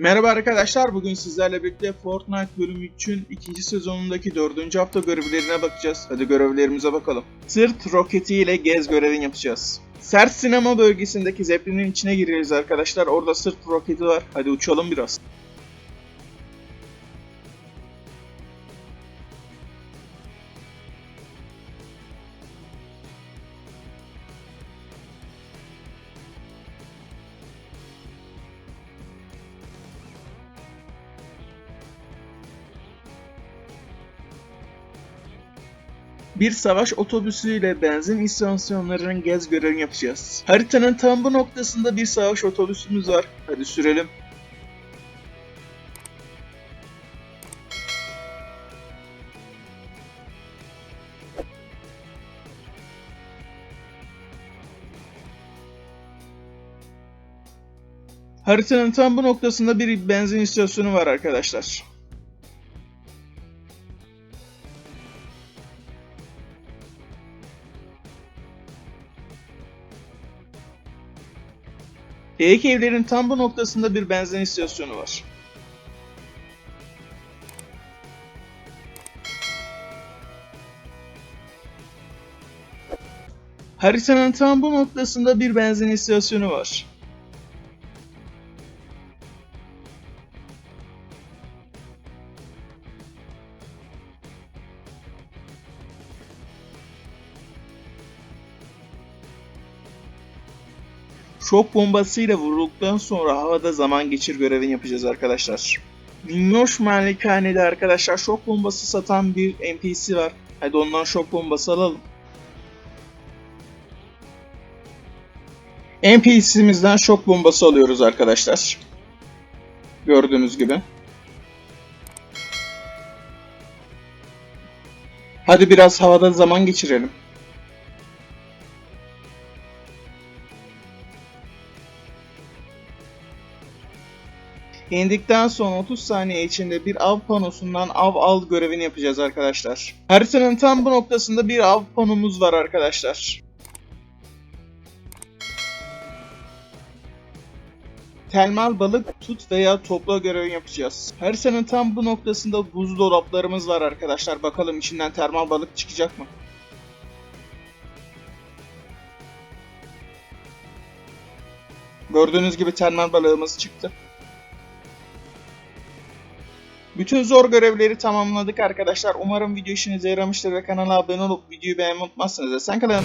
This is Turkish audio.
Merhaba arkadaşlar, bugün sizlerle birlikte Fortnite bölüm 3'ün ikinci sezonundaki dördüncü hafta görevlerine bakacağız. Hadi görevlerimize bakalım. Sırt roketi ile gez görevini yapacağız. Sert sinema bölgesindeki zeplinin içine gireceğiz arkadaşlar. Orada sırt roketi var. Hadi uçalım biraz. Bir savaş otobüsüyle benzin istasyonlarının gez görevini yapacağız. Haritanın tam bu noktasında bir savaş otobüsümüz var. Hadi sürelim. Haritanın tam bu noktasında bir benzin istasyonu var arkadaşlar. Eğik evlerin tam bu noktasında bir benzin istasyonu var. Haritanın tam bu noktasında bir benzin istasyonu var. Şok bombasıyla vurulduktan sonra havada zaman geçir görevini yapacağız arkadaşlar. Minnoş Malikanede arkadaşlar şok bombası satan bir NPC var. Hadi ondan şok bombası alalım. NPC'mizden şok bombası alıyoruz arkadaşlar. Gördüğünüz gibi. Hadi biraz havada zaman geçirelim. İndikten sonra 30 saniye içinde bir av panosundan av al görevini yapacağız arkadaşlar. Haritanın tam bu noktasında bir av panomuz var arkadaşlar. Telmal balık tut veya topla görevi yapacağız. Haritanın tam bu noktasında buzdolaplarımız var arkadaşlar. Bakalım içinden termal balık çıkacak mı? Gördüğünüz gibi termal balığımız çıktı. Bütün zor görevleri tamamladık arkadaşlar. Umarım video işinize yaramıştır ve kanala abone olup videoyu beğenmeyi unutmazsınız. Sen kalın.